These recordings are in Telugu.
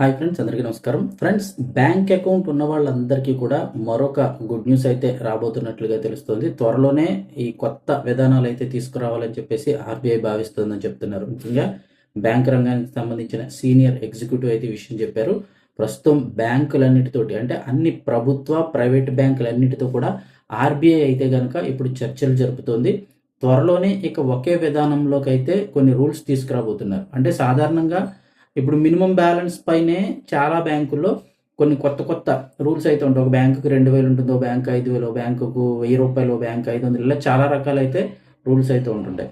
హాయ్ ఫ్రెండ్స్ అందరికీ నమస్కారం. ఫ్రెండ్స్ బ్యాంక్ అకౌంట్ ఉన్న వాళ్ళందరికీ కూడా మరొక గుడ్ న్యూస్ అయితే రాబోతున్నట్లుగా తెలుస్తుంది. త్వరలోనే ఈ కొత్త విధానాలు అయితే తీసుకురావాలని చెప్పేసి ఆర్బీఐ భావిస్తుందని చెప్తున్నారు. ముఖ్యంగా బ్యాంక్ రంగానికి సంబంధించిన సీనియర్ ఎగ్జిక్యూటివ్ అయితే విషయం చెప్పారు. ప్రస్తుతం బ్యాంకులన్నిటితోటి అంటే అన్ని ప్రభుత్వ ప్రైవేట్ బ్యాంకులన్నిటితో కూడా ఆర్బీఐ అయితే కనుక ఇప్పుడు చర్చలు జరుపుతోంది. త్వరలోనే ఇక ఒకే విధానంలోకి అయితే కొన్ని రూల్స్ తీసుకురాబోతున్నారు. అంటే సాధారణంగా ఇప్పుడు మినిమం బ్యాలెన్స్ పైనే చాలా బ్యాంకుల్లో కొన్ని కొత్త కొత్త రూల్స్ అయితే ఉంటాయి. ఒక బ్యాంకుకి రెండు వేలు ఉంటుందో బ్యాంక్ ఐదు వేలు బ్యాంకుకు వెయ్యి రూపాయలు బ్యాంక్ ఐదు వందలు ఇలా చాలా రకాలైతే రూల్స్ అయితే ఉంటుంటాయి.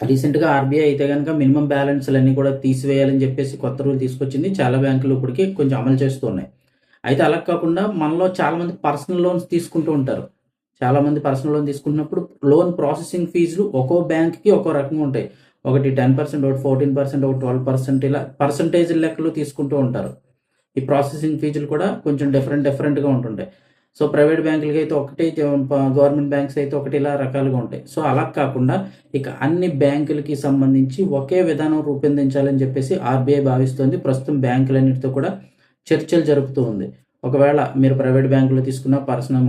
రీసెంట్గా ఆర్బీఐ అయితే కనుక మినిమం బ్యాలెన్స్లన్నీ కూడా తీసివేయాలని చెప్పేసి కొత్త రూల్ తీసుకొచ్చింది. చాలా బ్యాంకులు ఇప్పటికీ కొంచెం అమలు చేస్తూ ఉన్నాయి. అయితే అలా కాకుండా మనలో చాలామంది పర్సనల్ లోన్స్ తీసుకుంటూ ఉంటారు. చాలామంది పర్సనల్ లోన్ తీసుకున్నప్పుడు లోన్ ప్రాసెసింగ్ ఫీజులు ఒక్కో బ్యాంక్కి ఒక్కో రకంగా ఉంటాయి. ఒకటి టెన్ పర్సెంట్ ఒకటి ఫోర్టీన్ పర్సెంట్ ఒకటి ట్వెల్వ్ పర్సెంట్ ఇలా పర్సంటేజ్ లెక్కలు తీసుకుంటూ ఉంటారు. ఈ ప్రాసెసింగ్ ఫీజులు కూడా కొంచెం డిఫరెంట్ డిఫరెంట్గా ఉంటుంటాయి. సో ప్రైవేట్ బ్యాంకులకి అయితే ఒకటి గవర్నమెంట్ బ్యాంక్స్ అయితే ఒకటి ఇలా రకాలుగా ఉంటాయి. సో అలా కాకుండా ఇక అన్ని బ్యాంకులకి సంబంధించి ఒకే విధానం రూపొందించాలని చెప్పేసి ఆర్బీఐ భావిస్తోంది. ప్రస్తుతం బ్యాంకులన్నిటితో కూడా చర్చలు జరుపుతూ ఉంది. ఒకవేళ మీరు ప్రైవేట్ బ్యాంకులో తీసుకున్న పర్సనల్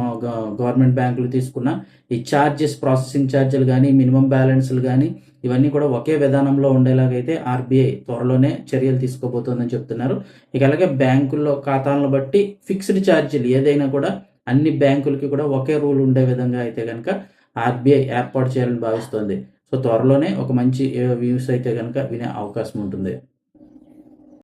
గవర్నమెంట్ బ్యాంకులు తీసుకున్న ఈ ఛార్జెస్ ప్రాసెసింగ్ ఛార్జీలు కానీ మినిమం బ్యాలెన్స్లు కానీ ఇవన్నీ కూడా ఒకే విధానంలో ఉండేలాగైతే ఆర్బీఐ త్వరలోనే చర్యలు తీసుకోబోతోందని చెప్తున్నారు. ఇక అలాగే బ్యాంకుల్లో ఖాతాలను బట్టి ఫిక్స్డ్ ఛార్జీలు ఏదైనా కూడా అన్ని బ్యాంకులకి కూడా ఒకే రూల్ ఉండే విధంగా అయితే కనుక ఆర్బీఐ ఏర్పాటు చేయాలని భావిస్తోంది. సో త్వరలోనే ఒక మంచి వ్యూస్ అయితే కనుక వినే అవకాశం ఉంటుంది.